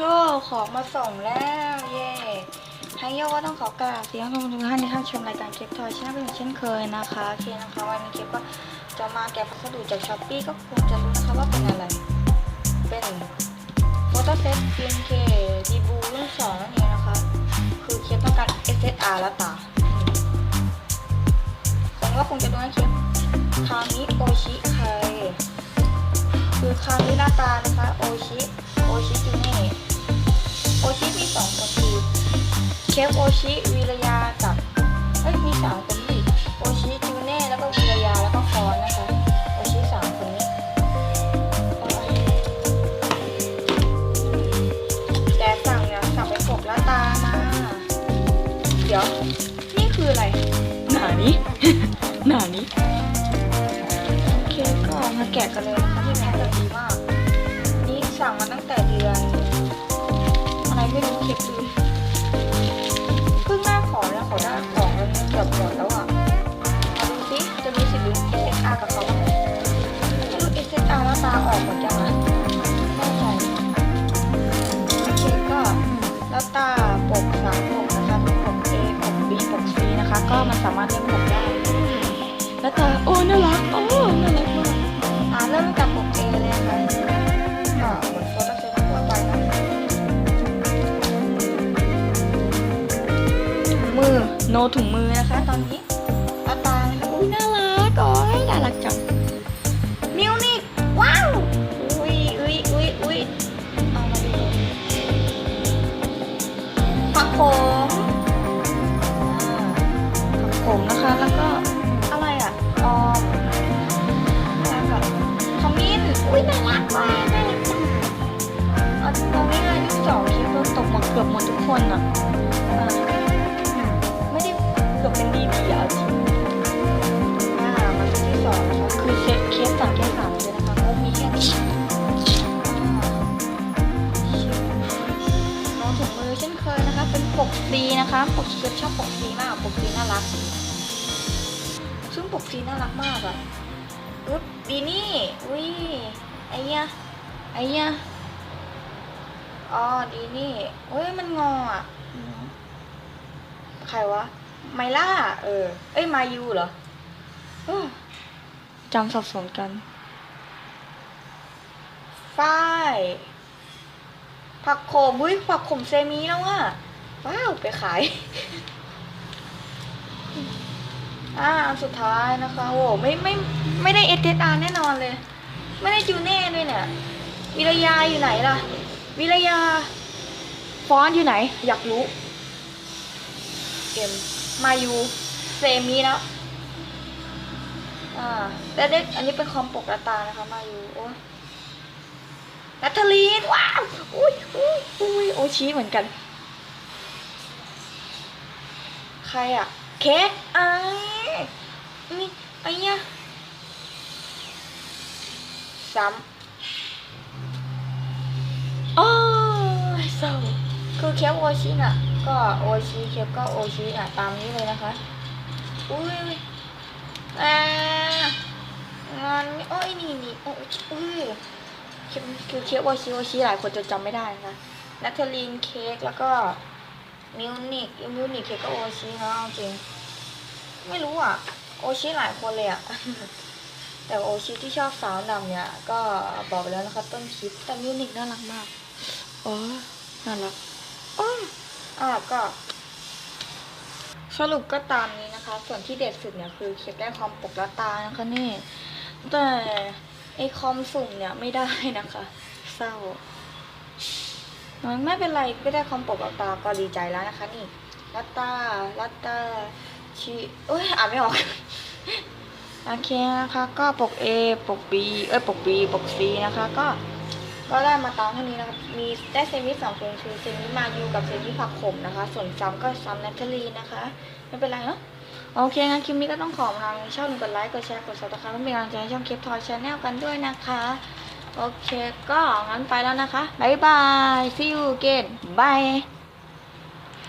โย่ของมาส่งแล้วเย่ให้โย่ก็ต้องขอกราบเสียงทุกท่านที่เข้าชมรายการเก็บทอยชแนเป็นเช่นเคยนะคะโอเคนะคะวันนี้เก็บก็จะมาแกะพัสดุจากช้อปปี้ก็คงจะรู้นะคะว่าเป็นอะไร เป็นโฟโต้เซต PNK ดีบูรุ่นสองนั่นเองนะคะ คือเคปต้องการ SSR แล้วตาผมว่าคงจะดนให้เคปคามิโอชิไคคือคามิหน้าตานะคะโอชิ ฟโอชิวิรยากับเอ้ยมีสามคนดิโอชิจูเน่แล้วก็วิรยาแล้วก็ฟอนนะคะโอชิสามคนนี้แต่สั่งเนี่ยสั่งไปกบละตามาเดี๋ยวนี่คืออะไรหนานี้ หนานี้โอเคก็มาแกะกันเลยนะคะที่แพ็คดีมากนี่สั่งมาตั้งแต่เดือน อะไรไม่รู้เก็บดู หมดแล้วอะมาดูสิจะมีสิทธิ์ลุ้น SSR กับเขาบ้างไหมไม่รู้ SSR แล้วตาออกเหมือนกันนะไม่ใช่โอเคก็แล้วตาปกสามปกนะคะปก A ปก B ปก C นะคะ ก็มันสามารถเลือกปกได้แล้วตาโอ้น่ารักโอ้น่ารักมากอ่าเริ่มตั้งแต่ปกเโนถุงมือนะคะ ตอนนี้ตาตานะคะอุ้ยน่ารักโอ้ยน่ารักจังมิวนิกว้าวอุ้ยอุ้ยอุ้ยอุ้ยเอามาดูผักผมอ่าผักผมนะคะแล้วก็อะไรอะออมน่ารักอะขมิ้นอุ้ยน่ารักมากน่ารักจังเอาเอาง่ายๆที่สองคิดว่าตกมาเกือบหมดทุกคนอะอ่าไม่ได้เกือบเป็นดีดีอะเอาจริงอ่ามาที่สองนะคะคือเซตเคสสั่งแค่สามเลยนะคะงบมีแค่นี้น้องถุงมือเช่นเคยนะคะ เป็นปกซีนะคะปกเคสชอบปกซีมากปกซีน่ารัก ซึ่งปกซีน่ารักมากอะอุ๊บดีนี่อุ้ยไอ้ยะไอ้ยะอ๋อดีนี่เฮ้ยมันงออะ ใครวะ ไมล่า เออ เอ้ย มายูเหรอเอ้อจำสับสนกัน ฝ้าย ผักโขมอุ้ย ผักโขมเซมิแล้วอะว้าว ไปขาย อ่าอันสุดท้ายนะคะ โอ้ไม่ไม่ ไม่ได้เอเอาแน่นอนเลย ไม่ได้จูเน่ด้วยเนี่ย วิรยาอยู่ไหนล่ะ วิรยา ฟอนต์อยู่ไหน อยากรู้เอ็ม มายูเซมีแล้วอ่าแต่เด็กอันนี้เป็นคอมปกระตานะคะมายูโอ้ยนัทลีนว้าวอุ้ยอุ้ยอุ้ยโอชี้เหมือนกัน ใครอะเค้กไอ้นี่ไอ้เนี่ยซ้ำโอ้ยเศร้า คือเค้กโอชิน่ะ ก็โอชิเค้กก็โอชิอะตามนี้เลยนะคะ อุ้ยอ่างานโอ้ยนี่นี่โอ้ยอุ้ยเค้กคือเค้กโอชิโอชิหลายคนจะจำไม่ได้นะคะนัทเทลีนเค้กแล้วก็มิวนิกมิวนิกเค้กก็โอชินะเอาจริง ไม่รู้อะ โอชิหลายคนเลยอะแต่โอชิที่ชอบสาวนำเนี่ย ก็บอกไปแล้วนะคะต้นคลิปแต่มิวนิกน่ารักมาก อ๋อ น่ารัก อ้ออะก็สรุปก็ตามนี้นะคะ ส่วนที่เด็ดสุดเนี่ยคือเค้กได้คอมปกละตานะคะนี่ แต่ไอคอมสุ่มเนี่ยไม่ได้นะคะ เศร้าไม่เป็นไรก็ได้คอมปกละตาก็ดีใจแล้วนะคะ นี่ลัตตาลัตตาชีเอ้ยอ่านไม่ออกโอเคนะคะ ก็ปก A ปก B เอ้ยปก B ปก C นะคะ ก็ ก็ได้มาตามเท่านี้นะคะมีได้เซมิสองคนคือเซมิมายูกับเซมิผักขมนะคะ ส่วนซ้ำก็ซ้ำแนทเทอรีนะคะ ไม่เป็นไรเนาะโอเคงั้นคลิปนี้ก็ต้องขอทางช่องกดไลค์กดแชร์กดซับสไครป์เพื่อเป็นกำลังใจให้ช่องคลิปทอยชาแนลกันด้วยนะคะ โอเคก็งั้นไปแล้วนะคะ บ๊ายบาย see you again bye